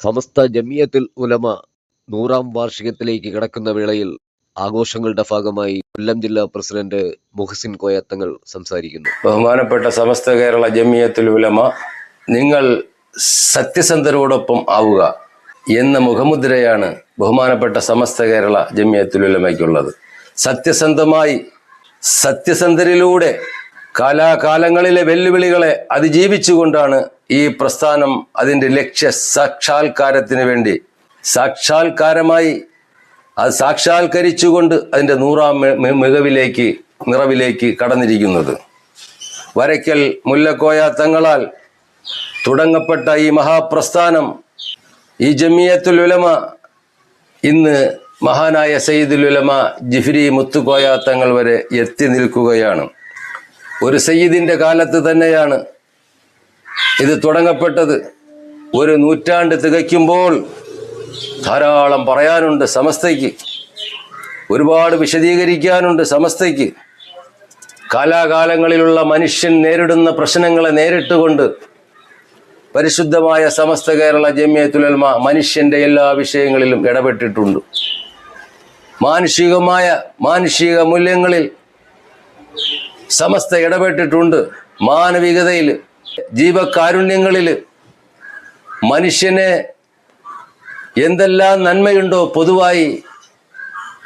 സമസ്ത ജമിയത്തുൽ ഉലമ നൂറാം വാർഷികത്തിലേക്ക് കിടക്കുന്ന വേളയിൽ ആഘോഷങ്ങളുടെ ഭാഗമായി കൊല്ലം ജില്ലാ പ്രസിഡന്റ് മുഹസിൻ കോയത്തങ്ങൾ സംസാരിക്കുന്നു. ബഹുമാനപ്പെട്ട സമസ്ത കേരള ജമിയത്തുൽ ഉലമ നിങ്ങൾ സത്യസന്ധരോടൊപ്പം ആവുക എന്ന മുഖമുദ്രയാണ് ബഹുമാനപ്പെട്ട സമസ്ത കേരള ജമിയത്തുൽ ഉലമയ്ക്കുള്ളത്. സത്യസന്ധമായി സത്യസന്ധരിലൂടെ കാലാകാലങ്ങളിലെ വെല്ലുവിളികളെ അതിജീവിച്ചുകൊണ്ടാണ് ഈ പ്രസ്ഥാനം അതിന്റെ ലക്ഷ്യ സാക്ഷാത്കാരത്തിന് വേണ്ടി സാക്ഷാത്കാരമായി അത് സാക്ഷാത്കരിച്ചുകൊണ്ട് അതിന്റെ നൂറാം മികവിലേക്ക് നിറവിലേക്ക് കടന്നിരിക്കുന്നത്. വരയ്ക്കൽ മുല്ലക്കോയ തങ്ങളാൽ തുടങ്ങപ്പെട്ട ഈ മഹാപ്രസ്ഥാനം ഈ ജമിയത്തുൽ ഉലമ ഇന്ന് മഹാനായ സയ്യിദുൽ ഉലമ ജിഫ്രി മുത്തുകോയ തങ്ങൾ വരെ എത്തി നിൽക്കുകയാണ്. ഒരു സയ്യിദിന്റെ കാലത്ത് തന്നെയാണ് ഇത് തുടങ്ങപ്പെട്ടത്. ഒരു നൂറ്റാണ്ട് തികയ്ക്കുമ്പോൾ ധാരാളം പറയാനുണ്ട് സമസ്തയ്ക്ക്. ഒരുപാട് വിശദീകരിക്കാനുണ്ട് സമസ്തയ്ക്ക്. കാലാകാലങ്ങളിലുള്ള മനുഷ്യൻ നേരിടുന്ന പ്രശ്നങ്ങളെ നേരിട്ടുകൊണ്ട് പരിശുദ്ധമായ സമസ്ത കേരള ജമ്യത്തുലൽമ മനുഷ്യന്റെ എല്ലാ വിഷയങ്ങളിലും ഇടപെട്ടിട്ടുണ്ട്. മാനുഷികമായ മാനുഷിക മൂല്യങ്ങളിൽ സമസ്ത ഇടപെട്ടിട്ടുണ്ട്. മാനവികതയിൽ ജീവകാരുണ്യങ്ങളിൽ മനുഷ്യനെ എന്തെല്ലാം നന്മയുണ്ടോ പൊതുവായി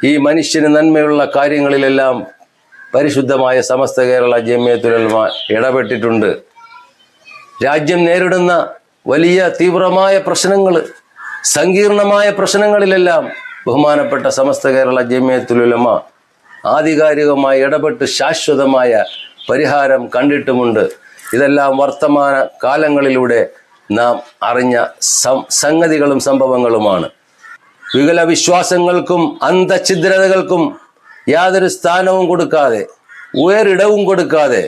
ഈ മനുഷ്യന് നന്മയുള്ള കാര്യങ്ങളിലെല്ലാം പരിശുദ്ധമായ സമസ്ത കേരള ജമ്യത്തുലമ ഇടപെട്ടിട്ടുണ്ട്. രാജ്യം നേരിടുന്ന വലിയ തീവ്രമായ പ്രശ്നങ്ങൾ സങ്കീർണമായ പ്രശ്നങ്ങളിലെല്ലാം ബഹുമാനപ്പെട്ട സമസ്ത കേരള ജമ്യത്തുലമ ആധികാരികമായി ഇടപെട്ട് ശാശ്വതമായ പരിഹാരം കണ്ടിട്ടുമുണ്ട്. ഇതെല്ലാം വർത്തമാന കാലങ്ങളിലൂടെ നാം അറിഞ്ഞ സംഗതികളും സംഭവങ്ങളുമാണ്. വികല വിശ്വാസങ്ങൾക്കും അന്ധഛിദ്രതകൾക്കും യാതൊരു സ്ഥാനവും കൊടുക്കാതെ ഉയരിടവും കൊടുക്കാതെ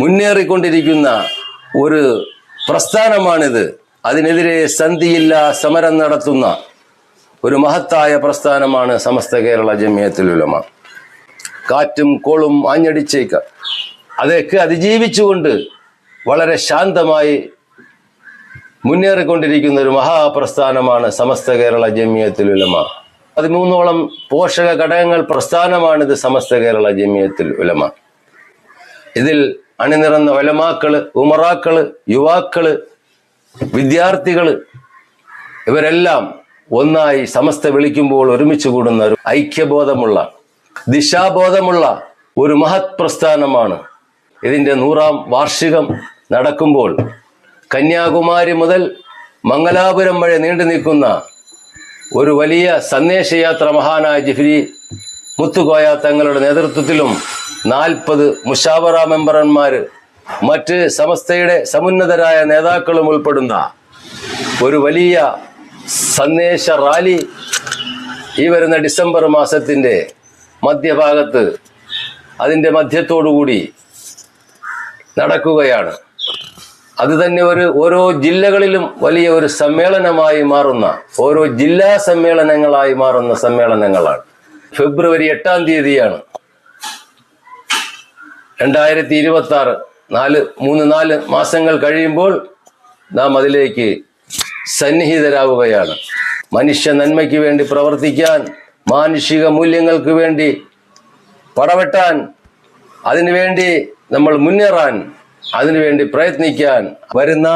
മുന്നേറിക്കൊണ്ടിരിക്കുന്ന ഒരു പ്രസ്ഥാനമാണിത്. അതിനെതിരെ സന്ധിയില്ല സമരം നടത്തുന്ന ഒരു മഹത്തായ പ്രസ്ഥാനമാണ് സമസ്ത കേരള ജമിയത്തുൽ ഉലമ. കാറ്റും കോളും ആഞ്ഞടിച്ചേക്ക. അതൊക്കെ അതിജീവിച്ചുകൊണ്ട് വളരെ ശാന്തമായി മുന്നേറിക്കൊണ്ടിരിക്കുന്ന ഒരു മഹാപ്രസ്ഥാനമാണ് സമസ്ത കേരള ജമിയത്തുൽ ഉലമ. പതിമൂന്നോളം പോഷക ഘടകങ്ങൾ പ്രസ്ഥാനമാണിത് സമസ്ത കേരള ജമിയത്തിൽ ഉലമ. ഇതിൽ അണിനിറന്ന ഒലമാക്കൾ ഉമറാക്കൾ യുവാക്കൾ വിദ്യാർത്ഥികൾ ഇവരെല്ലാം ഒന്നായി സമസ്ത വിളിക്കുമ്പോൾ ഒരുമിച്ച് കൂടുന്ന ഒരു ഐക്യബോധമുള്ള ദിശാബോധമുള്ള ഒരു മഹത് പ്രസ്ഥാനമാണ്. ഇതിന്റെ നൂറാം വാർഷികം നടക്കുമ്പോൾ കന്യാകുമാരി മുതൽ മംഗലാപുരം വരെ നീണ്ടു നിൽക്കുന്ന ഒരു വലിയ സന്ദേശയാത്ര മഹാനായ ജിഫ്രി മുത്തുകോയ തങ്ങളുടെ നേതൃത്വത്തിലും നാൽപ്പത് മുഷാവറ മെമ്പർമാർ മറ്റ് സമസ്തയുടെ സമുന്നതരായ നേതാക്കളും ഉൾപ്പെടുന്ന ഒരു വലിയ സന്ദേശ റാലി ഈ വരുന്ന ഡിസംബർ മാസത്തിന്റെ മധ്യഭാഗത്ത് അതിന്റെ മധ്യത്തോടുകൂടി നടക്കുകയാണ്. അത് തന്നെ ഒരു ഓരോ ജില്ലകളിലും വലിയ ഒരു സമ്മേളനമായി മാറുന്ന ഓരോ ജില്ലാ സമ്മേളനങ്ങളായി മാറുന്ന സമ്മേളനങ്ങളാണ്. ഫെബ്രുവരി എട്ടാം തീയതിയാണ് രണ്ടായിരത്തി ഇരുപത്തി ആറ് നാല് മൂന്ന് നാല് മാസങ്ങൾ കഴിയുമ്പോൾ നാം അതിലേക്ക് സന്നിഹിതരാവുകയാണ് മനുഷ്യ നന്മയ്ക്ക് വേണ്ടി പ്രവർത്തിക്കാൻ മാനുഷിക മൂല്യങ്ങൾക്ക് വേണ്ടി പടവെട്ടാൻ അതിനുവേണ്ടി നമ്മൾ മുന്നേറാൻ അതിനുവേണ്ടി പ്രയത്നിക്കാൻ വരുന്ന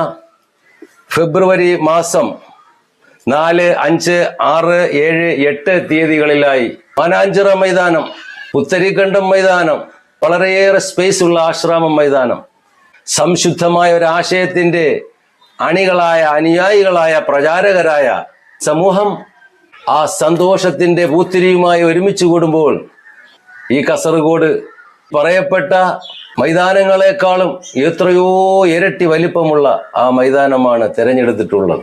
ഫെബ്രുവരി മാസം നാല് അഞ്ച് ആറ് ഏഴ് എട്ട് തീയതികളിലായി മാനാഞ്ചിറ മൈതാനം പുത്തരിക്കണ്ടം മൈതാനം വളരെയേറെ സ്പേസ് ഉള്ള ആശ്രാമം മൈതാനം. സംശുദ്ധമായ ഒരു ആശയത്തിന്റെ അണികളായ അനുയായികളായ പ്രചാരകരായ സമൂഹം ആ സന്തോഷത്തിന്റെ പൂത്തിരിയുമായി ഒരുമിച്ച് കൂടുമ്പോൾ ഈ കസർഗോഡ് പറയപ്പെട്ട മൈതാനങ്ങളെക്കാളും എത്രയോ ഇരട്ടി വലിപ്പമുള്ള ആ മൈതാനമാണ് തിരഞ്ഞെടുത്തിട്ടുള്ളത്.